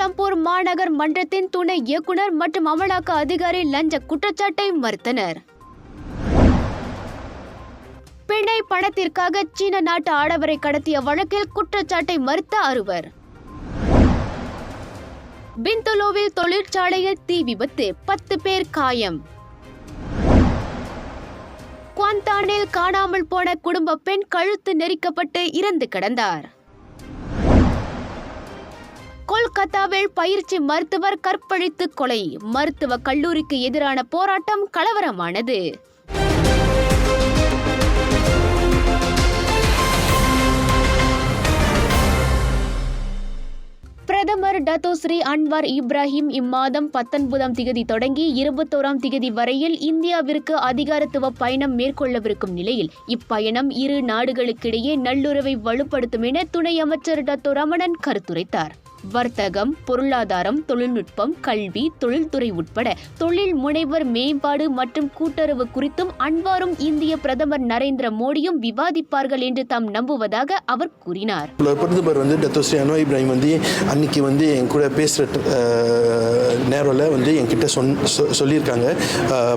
Kuala Lumpur மாநகர் மன்றத்தின் துணை இயக்குனர் மற்றும் அமலாக்க அதிகாரி லஞ்ச குற்றச்சாட்டை மறுத்தனர். பிணை பணத்திற்காக சீன நாட்டு ஆடவரை கடத்திய வழக்கில் குற்றச்சாட்டை மறுத்த அறுவர். பிந்துலோவில் தொழிற்சாலையில் தீ விபத்து பத்து பேர் காயம். குவாந்தானில் காணாமல் போன குடும்ப பெண் கழுத்து நெரிக்கப்பட்டு இறந்து கிடந்தார். கொல்கத்தாவில் பயிற்சி மருத்துவர் கற்பழித்து கொலை. மருத்துவ கல்லூரிக்கு எதிரான போராட்டம் கலவரமானது. பிரதமர் டத்தோஸ்ரீ அன்வார் இப்ராஹிம் இம்மாதம் பத்தொன்பதாம் திகதி தொடங்கி இருபத்தோராம் திகதி வரையில் இந்தியாவிற்கு அதிகாரத்துவ பயணம் மேற்கொள்ளவிருக்கும் நிலையில் இப்பயணம் இரு நாடுகளுக்கிடையே நல்லுறவை வலுப்படுத்தும் என துணை அமைச்சர் டத்தோ ரமணன் கருத்துரைத்தார். வர்த்தகம் பொருளாதாரம் தொழில்நுட்பம் கல்வி தொழில்துறை உட்பட தொழில் முனைவர் மேம்பாடு மற்றும் கூட்டுறவு குறித்தும் அன்வாரும் இந்திய பிரதமர் நரேந்திர மோடியும் விவாதிப்பார்கள் என்று தாம் நம்புவதாக அவர் கூறினார். பிரதமர் வந்து டத்தோஸ்ரீ இப்ராஹிம் வந்து அன்னைக்கு வந்து என் கூட பேசுகிற நேரில் வந்து என்கிட்ட சொன் சொ- சொல்லியிருக்காங்க.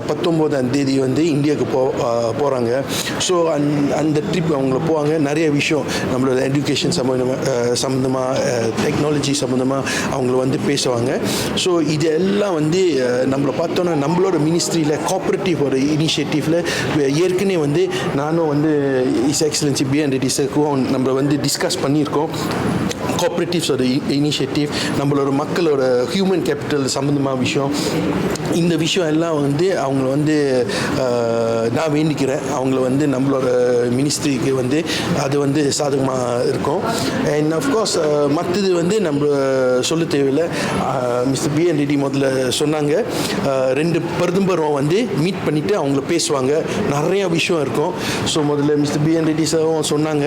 பத்தொம்போதாம் தேதி வந்து இந்தியாவுக்கு போ போகிறாங்க ஸோ அந் அந்த ட்ரிப் அவங்கள போவாங்க. நிறைய விஷயம் நம்மளோட எஜுகேஷன் சம்மந்தமாக சம்மந்தமாக டெக்னாலஜி சம்மந்தமாக அவங்கள வந்து பேசுவாங்க. ஸோ இது எல்லாம் வந்து நம்மளை பார்த்தோன்னா நம்மளோட மினிஸ்ட்ரியில் கோஆப்ரேட்டிவ் ஒரு இனிஷியேட்டிவில் ஏற்கனவே வந்து நானும் வந்து இஸ் எக்ஸலன்சி பிஎன் ரெட்டி நம்ம வந்து டிஸ்கஸ் பண்ணியிருக்கோம். கோஆப்ரேட்டிவ்ஸோட இனிஷியேட்டிவ் நம்மளோட மக்களோட ஹியூமன் கேபிட்டல் சம்மந்தமாக விஷயம். இந்த விஷயம் எல்லாம் வந்து அவங்கள வந்து நான் வேண்டிக்கிறேன். அவங்கள வந்து நம்மளோட மினிஸ்ட்ரிக்கு வந்து அது வந்து சாதகமாக இருக்கும். அண்ட் அஃப்கோர்ஸ் மற்றது வந்து நம்ம சொல்ல தேவையில்லை. மிஸ்டர் பிஎன் ரெட்டி முதல்ல சொன்னாங்க. ரெண்டு பிரதமரும் வந்து மீட் பண்ணிவிட்டு அவங்கள பேசுவாங்க. நிறையா விஷயம் இருக்கும். ஸோ முதல்ல மிஸ்டர் பிஎன் ரெட்டி சாரும் சொன்னாங்க.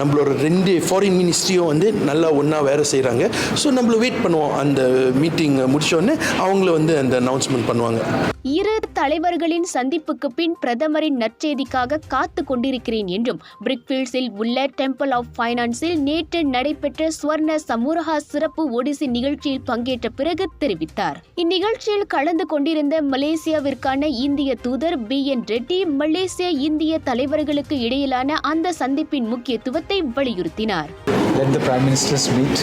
நம்மளோட ரெண்டு ஃபாரின் மினிஸ்ட்ரியும் வந்து நல்லா ஒன்றா வேலை செய்கிறாங்க ஸோ நம்மள வெயிட் பண்ணுவோம். அந்த மீட்டிங் முடிச்சோடனே அவங்கள வந்து அந்த அனௌன்ஸ்மெண்ட் பண்ணுவாங்க. இரு தலைவர்களின் சந்திப்புக்கு பின் பிரதமரின் நற்செய்திக்காக காத்து கொண்டிருக்கிறேன் என்றும் பிரிக்ஃபீல்ட்ஸில் உள்ள டெம்பிள் ஆஃப் ஃபைனான்ஸில் நேற்று நடைபெற்ற ஸ்வர்ண சமூரகா சிறப்பு ஒடிசி நிகழ்ச்சியில் பங்கேற்ற பிறகு தெரிவித்தார். இந்நிகழ்ச்சியில் கலந்து கொண்டிருந்த மலேசியாவிற்கான இந்திய தூதர் பி. என். ரெட்டி மலேசிய இந்திய தலைவர்களுக்கு இடையிலான அந்த சந்திப்பின் முக்கியத்துவத்தை வலியுறுத்தினார். Let the prime ministers meet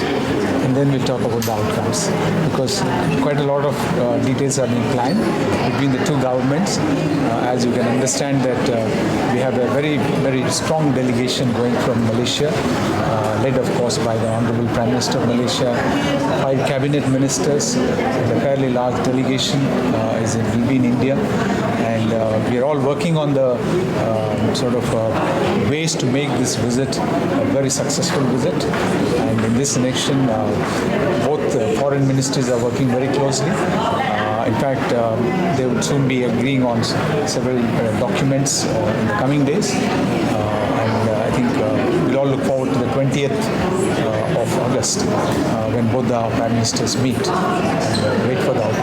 and then we'll talk about the outcomes because quite a lot of uh, details are being planned between the two governments. Uh, as you can understand that uh, we have a very very strong delegation going from malaysia uh, led of course by the honorable prime minister of malaysia five cabinet ministers and a fairly large delegation uh, is in, will be in india and uh, we are all working on the uh, sort of uh, ways to make this visit a very successful visit. And in this election, uh, both uh, foreign ministries are working very closely. Uh, in fact, um, they would soon be agreeing on several uh, documents uh, in the coming days. Uh, and uh, I think uh, we'll all look forward to the 20th uh, of August uh, when both the prime ministers meet and uh, wait for the.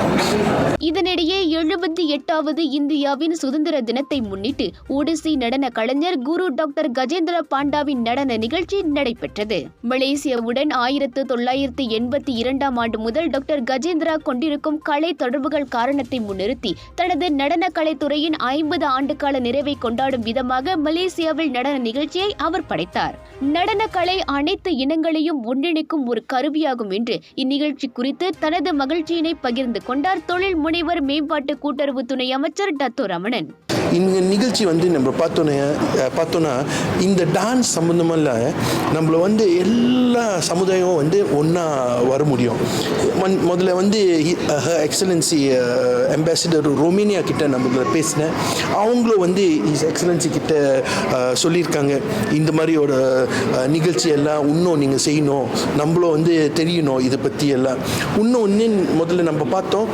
இதனிடையே எழுபத்தி எட்டாவது இந்தியாவின் சுதந்திர தினத்தை முன்னிட்டு ஒடிசி நடன கலைஞர் குரு doctor Gajendra பாண்டாவின் நடன நிகழ்ச்சி நடைபெற்றது. மலேசியாவுடன் ஆயிரத்து தொள்ளாயிரத்து எண்பத்தி இரண்டாம் ஆண்டு முதல் டாக்டர் கஜேந்திரா கொண்டிருக்கும் கலை தொடர்புகள் காரணத்தை முன்னிறுத்தி தனது நடன கலைத்துறையின் ஐம்பது ஆண்டுகால நிறைவை கொண்டாடும் விதமாக மலேசியாவில் நடன நிகழ்ச்சியை அவர் படைத்தார். நடனக்கலை அனைத்து இனங்களையும் ஒன்றிணைக்கும் ஒரு கருவியாகும் என்று இந்நிகழ்ச்சி குறித்து தனது மகிழ்ச்சியினை பகிர்ந்து கொண்டார் தொழில் முனைவர் மேம்பாட்டு கூட்டுறவு துணை அமைச்சர் டத்தோ ரமணன். இந்த நிகழ்ச்சி வந்து நம்ம பார்த்தோன்னே பார்த்தோன்னா இந்த டான்ஸ் சம்மந்தமாக நம்மள வந்து எல்லா சமுதாயமும் வந்து ஒன்றா வர முடியும். மன்- முதல்ல வந்து எக்ஸலன்சி அம்பாசிடர் ரொமேனியா கிட்ட நம்ம பேசினேன். அவங்களும் வந்து இஸ் எக்ஸலன்சி கிட்ட சொல்லியிருக்காங்க. இந்த மாதிரி ஒரு நிகழ்ச்சி எல்லாம் இன்னும் நீங்கள் செய்யணும். நம்மளும் வந்து தெரியணும் இதை பற்றி எல்லாம். இன்னும் ஒன்று முதல்ல நம்ம பார்த்தோம்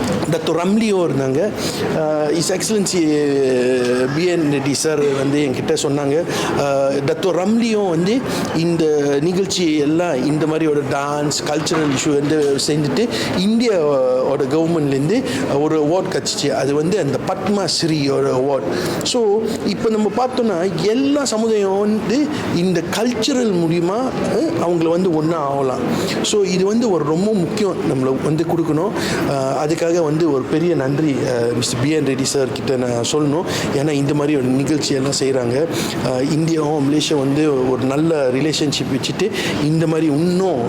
டாக்டர் ரம்லியோ இருந்தாங்க. His excellency B N Reddy sir வந்து என்கிட்ட சொன்னாங்க. டாக்டர் ரம்லியோ வந்து இந்த நிகழ்ச்சி எல்லாம் இந்த மாதிரி ஒரு டான்ஸ் கல்ச்சுரல் இஷ்யூ வந்து செஞ்சுட்டு இந்தியாவோட கவர்மெண்ட்லேருந்து ஒரு அவார்ட் கிடச்சிச்சு அது வந்து அந்த பத்மா ஸ்ரீயோட அவார்ட் ஸோ இப்போ நம்ம பார்த்தோன்னா எல்லா சமுதாயம் வந்து இந்த கல்ச்சுரல் மூலிமா அவங்கள வந்து ஒன்றா ஆகலாம். ஸோ இது வந்து ஒரு ரொம்ப முக்கியம் நம்மளை வந்து கொடுக்கணும். அதுக்காக வந்து ஒரு பெரிய நன்றி மிஸ்டர் பிஎன் ரெட்டி சார் கிட்ட நான் சொல்லணும். ஏன்னா இந்த மாதிரி ஒரு நிகழ்ச்சியெல்லாம் செய்கிறாங்க இந்தியாவும் மலேசியா வந்து ஒரு நல்ல ரிலேஷன்ஷிப் வச்சுட்டு இந்த மாதிரி இன்னும்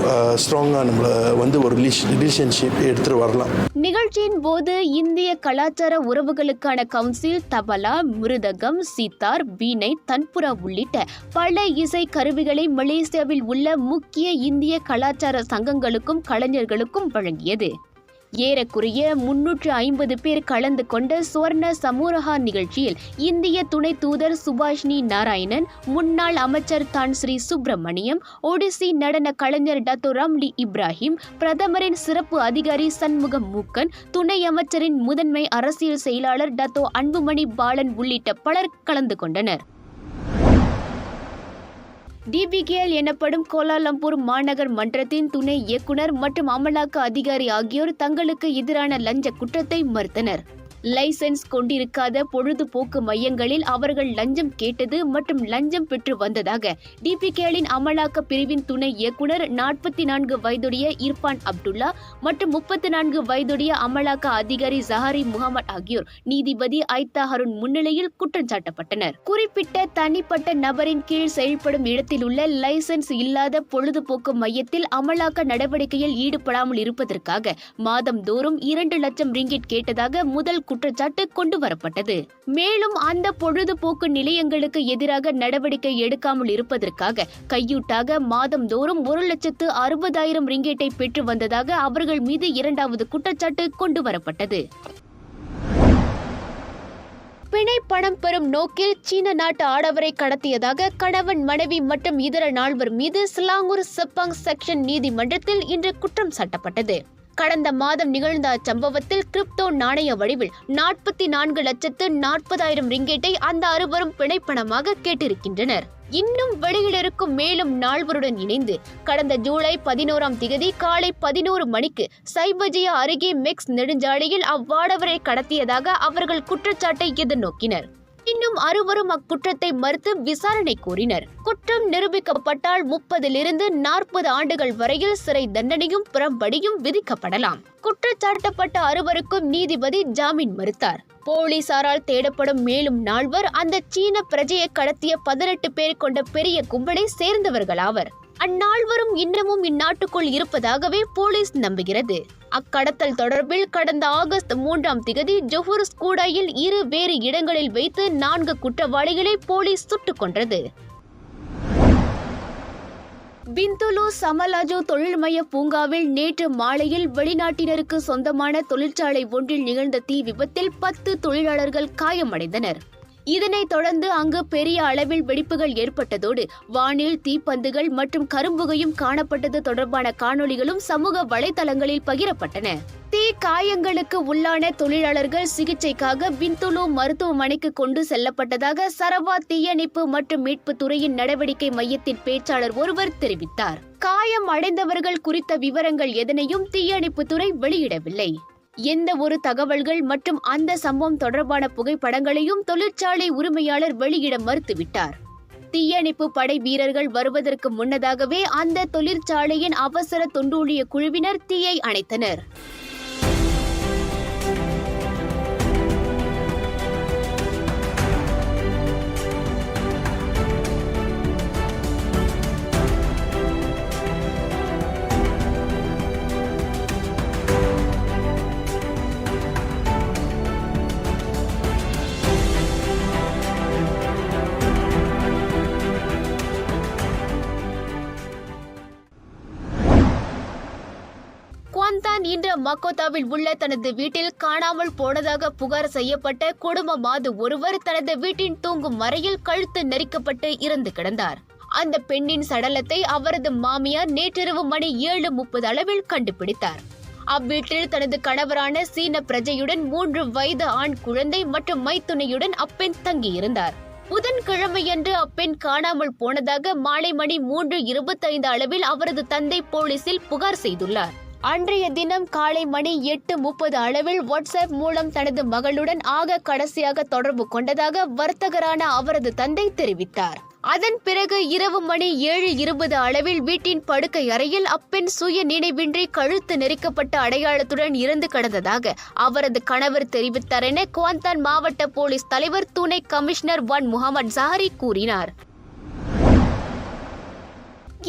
ஸ்ட்ராங்காக நம்மளை வந்து ஒரு ரிலேஷன்ஷிப் எடுத்துகிட்டு வரலாம். நிகழ்ச்சியின் போது இந்திய கலாச்சார உறவுகளுக்கான கவுன்சில் தபலா மிருதகம் சித்தார் வீணை தன்புரா உள்ளிட்ட பல இசை கருவிகளை மலேசியாவில் உள்ள முக்கிய இந்திய கலாச்சார சங்கங்களுக்கும் கலைஞர்களுக்கும் வழங்கியது. ஏறக்குறைய முன்னூற்று ஐம்பது பேர் கலந்து கொண்ட சுவர்ண சமூரகா நிகழ்ச்சியில் இந்திய துணை தூதர் சுபாஷினி நாராயணன் முன்னாள் அமைச்சர் தான் ஸ்ரீ சுப்பிரமணியம் ஒடிசி நடன கலைஞர் டத்து ரம்லி இப்ராஹிம் பிரதமரின் சிறப்பு அதிகாரி சண்முகம் மூக்கன் துணை அமைச்சரின் முதன்மை அரசியல் செயலாளர் டத்தோ அன்புமணி பாலன் உள்ளிட்ட பலர் கலந்து கொண்டனர். டிபிகேஎல் எனப்படும் கோலாலம்பூர் மாநகர் மன்றத்தின் துணை இயக்குனர் மற்றும் அமலாக்க அதிகாரி ஆகியோர் தங்களுக்கு எதிரான லஞ்ச குற்றத்தை மறுத்தனர். லைசென்ஸ் கொண்டிருக்காத பொழுதுபோக்கு மையங்களில் அவர்கள் லஞ்சம் கேட்டது மற்றும் லஞ்சம் பெற்று வந்ததாக டிபிகேலின் அமலாக்க பிரிவின் துணை இயக்குனர் நாற்பத்தி நான்கு வயதுடைய இர்பான் அப்துல்லா மற்றும் முப்பத்தி நான்கு வயதுடைய அமலாக்க அதிகாரி ஜஹாரி முகமது ஆகியோர் நீதிபதி ஐத்தா ஹருண் முன்னிலையில் குற்றம் சாட்டப்பட்டனர். குறிப்பிட்ட தனிப்பட்ட நபரின் கீழ் செயல்படும் இடத்தில் உள்ள லைசென்ஸ் இல்லாத பொழுதுபோக்கு மையத்தில் அமலாக்க நடவடிக்கையில் ஈடுபடாமல் இருப்பதற்காக மாதம்தோறும் இரண்டு லட்சம் ரிங்கிட் கேட்டதாக முதல் குற்றச்சாட்டு கொண்டு வரப்பட்டது. மேலும் அந்த பொழுதுபோக்கு நிலையங்களுக்கு எதிராக நடவடிக்கை எடுக்காமல் இருப்பதற்காக கையூட்டாக மாதம்தோறும் ஒரு லட்சத்து அறுபதாயிரம் ரிங்கேட்டை பெற்று வந்ததாக அவர்கள் மீது இரண்டாவது குற்றச்சாட்டு கொண்டு வரப்பட்டது. பிணை பணம் பெறும் நோக்கில் சீன நாட்டு ஆடவரை கடத்தியதாக கணவன் மனைவி மற்றும் இதர நால்வர் மீது சிலாங்கூர் செப்பாங் செக்ஷன் நீதிமன்றத்தில் இன்று குற்றம் சாட்டப்பட்டது. கடந்த மாதம் நிகழ்ந்த அச்சம்பவத்தில் கிரிப்டோ நாணய வடிவில் நாற்பத்தி நான்கு லட்சத்து நாற்பதாயிரம் ரிங்கேட்டை அந்த அறுவரும் பிணைப்பணமாக கேட்டிருக்கின்றனர். இன்னும் வெளியில் இருக்கும் மேலும் நால்வருடன் இணைந்து கடந்த ஜூலை பதினோராம் திகதி காலை பதினோரு மணிக்கு சைபஜியா அருகே மெக்ஸ் நெடுஞ்சாலையில் அவ்வாடவரை கடத்தியதாக அவர்கள் குற்றச்சாட்டை எதிர்நோக்கினர். இன்னும் அறுவரும் அக்குற்றத்தை மறுத்து விசாரணை கோரினர் குற்றம் நிரூபிக்கப்பட்டால் முப்பதிலிருந்து நாற்பது ஆண்டுகள் வரையில் சிறை தண்டனையும் புறம்படியும் விதிக்கப்படலாம். குற்றச்சாட்டப்பட்ட அறுவருக்கும் நீதிபதி ஜாமீன் மறுத்தார். போலீசாரால் தேடப்படும் மேலும் நால்வர் அந்த சீன பிரஜையை கடத்திய பதினெட்டு பேர் கொண்ட பெரிய கும்பலை சேர்ந்தவர்களாவர். அந்நால்வரும் இன்னமும் இந்நாட்டுக்குள் இருப்பதாகவே போலீஸ் நம்புகிறது. அக்கடத்தல் தொடர்பில் கடந்த ஆகஸ்ட் மூன்றாம் திகதி ஜொஹூர் ஸ்கூடாயில் இரு வேறு இடங்களில் வைத்து நான்கு குற்றவாளிகளை போலீஸ் சுட்டுக் கொன்றது. பிந்துலு சமலாஜோ தொழில்மய பூங்காவில் நேற்று மாலையில் வெளிநாட்டினருக்கு சொந்தமான தொழிற்சாலை ஒன்றில் நிகழ்ந்த தீ விபத்தில் பத்து தொழிலாளர்கள் காயமடைந்தனர். இதனைத் தொடர்ந்து அங்கு பெரிய அளவில் வெடிப்புகள் ஏற்பட்டதோடு வானில் தீப்பந்துகள் மற்றும் கரும்புகையும் காணப்பட்டது தொடர்பான காணொளிகளும் சமூக வலைதளங்களில் பகிரப்பட்டன. தீ காயங்களுக்கு உள்ளான தொழிலாளர்கள் சிகிச்சைக்காக பிந்துலு மருத்துவமனைக்கு கொண்டு செல்லப்பட்டதாக சரவா தீயணைப்பு மற்றும் மீட்பு துறையின் நடவடிக்கை மையத்தின் பேச்சாளர் ஒருவர் தெரிவித்தார். காயம் அடைந்தவர்கள் குறித்த விவரங்கள் எதனையும் தீயணைப்பு துறை வெளியிடவில்லை. எந்த ஒரு தகவல்கள் மற்றும் அந்த சம்பவம் தொடர்பான புகைப்படங்களையும் தொழிற்சாலை உரிமையாளர் வெளியிட மறுத்துவிட்டார். தீயணைப்பு படை வீரர்கள் வருவதற்கு முன்னதாகவே அந்த தொழிற்சாலையின் அவசர தொண்டூழிய குழுவினர் தீயை அணைத்தனர். மக்கோத்தாவில் உள்ள தனது வீட்டில் காணாமல் போனதாக புகார் செய்யப்பட்ட குடும்பமாது ஒருவர் தனது வீட்டின் தூங்கும் மறையில் கழுத்து நெரிக்கப்பட்டு இறந்து கிடந்தார். அந்த பெண்ணின் சடலத்தை அவரது மாமியார் நேற்றிரவு மணி ஏழு முப்பது அளவில் கண்டுபிடித்தார். அவ்வீட்டில் தனது கணவரான சீன பிரஜையுடன் மூன்று வயது ஆண் குழந்தை மற்றும் மைத்துணையுடன் அப்பெண் தங்கியிருந்தார். புதன்கிழமையன்று அப்பெண் காணாமல் போனதாக மாலை மணி மூன்று இருபத்தைந்து அளவில் அவரது தந்தை போலீசில் புகார் செய்துள்ளார். அன்றைய தினம் காலை மணி எட்டு முப்பது அளவில் வாட்ஸ்அப் மூலம் தனது மகளுடன் ஆக கடைசியாக தொடர்பு கொண்டதாக வர்த்தகரான அவரது தந்தை தெரிவித்தார். அதன் பிறகு இரவு மணி ஏழு இருபது அளவில் வீட்டின் படுக்கை அறையில் அப்பெண் சுய நினைவின்றி கழுத்து நெரிக்கப்பட்ட அடையாளத்துடன் இறந்து கிடந்ததாக அவரது கணவர் தெரிவித்தார் என குவாந்தான் மாவட்ட போலீஸ் தலைவர் துணை கமிஷனர் ஒன் முகமது ஜஹரி கூறினார்.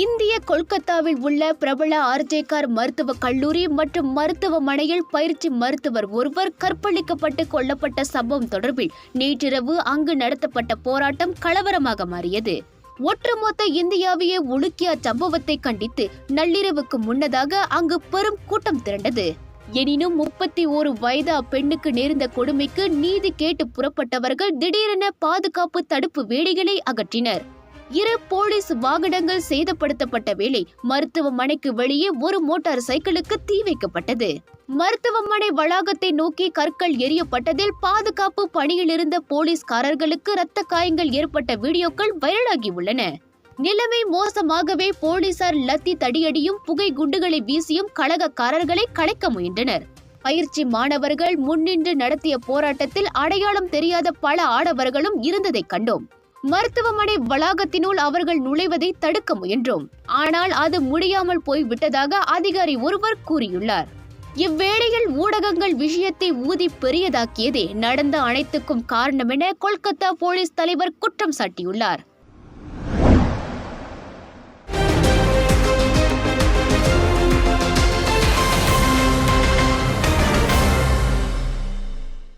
இந்திய கொல்கத்தாவில் உள்ள பிரபல ஆர்ஜேகார் மருத்துவக் கல்லூரி மற்றும் மருத்துவமனையில் பயிற்சி மருத்துவர் ஒருவர் கற்பழிக்கப்பட்டு கொல்லப்பட்ட சம்பவம் தொடர்பில் நேற்றிரவு அங்கு நடத்தப்பட்ட போராட்டம் கலவரமாக மாறியது. ஒட்டுமொத்த இந்தியாவையே உலுக்கிய சம்பவத்தை கண்டித்து நள்ளிரவுக்கு முன்னதாக அங்கு பெரும் கூட்டம் திரண்டது. எனினும் முப்பத்தி ஓரு வயது அப்பெண்ணுக்கு நேர்ந்த கொடுமைக்கு நீதி கேட்டு புறப்பட்டவர்கள் திடீரென பாதுகாப்பு தடுப்பு வேடிகளை அகற்றினர். இரு போலீஸ் வாகனங்கள் சேதப்படுத்தப்பட்ட வேளை மருத்துவமனைக்கு வெளியே ஒரு மோட்டார் சைக்கிளுக்கு தீ வைக்கப்பட்டது. மருத்துவமனை வளாகத்தை நோக்கி கற்கள் எரியப்பட்டதில் பாதுகாப்பு பணியில் இருந்த போலீஸ்காரர்களுக்கு இரத்த காயங்கள் ஏற்பட்ட வீடியோக்கள் வைரலாகி உள்ளன நிலைமை மோசமாகவே போலீசார் லத்தி தடியடியும் புகை குண்டுகளை வீசியும் கழகக்காரர்களை கலைக்க முயன்றனர். பயிற்சி மாணவர்கள் முன்னின்று நடத்திய போராட்டத்தில் அடையாளம் தெரியாத பல ஆடவர்களும் இருந்ததைக் கண்டோம். மருத்துவமனை வளாகத்தினுள் அவர்கள் நுழைவதை தடுக்க முயன்றோம். ஆனால் அது முடியாமல் போய் விட்டதாக அதிகாரி ஒருவர் கூறியுள்ளார். இவ்வேளையில் ஊடகங்கள் விஷயத்தை ஊதி பெரியதாக்கியதே நடந்த அனைத்துக்கும் காரணமென கொல்கத்தா போலீஸ் தலைவர் குற்றம் சாட்டியுள்ளார்.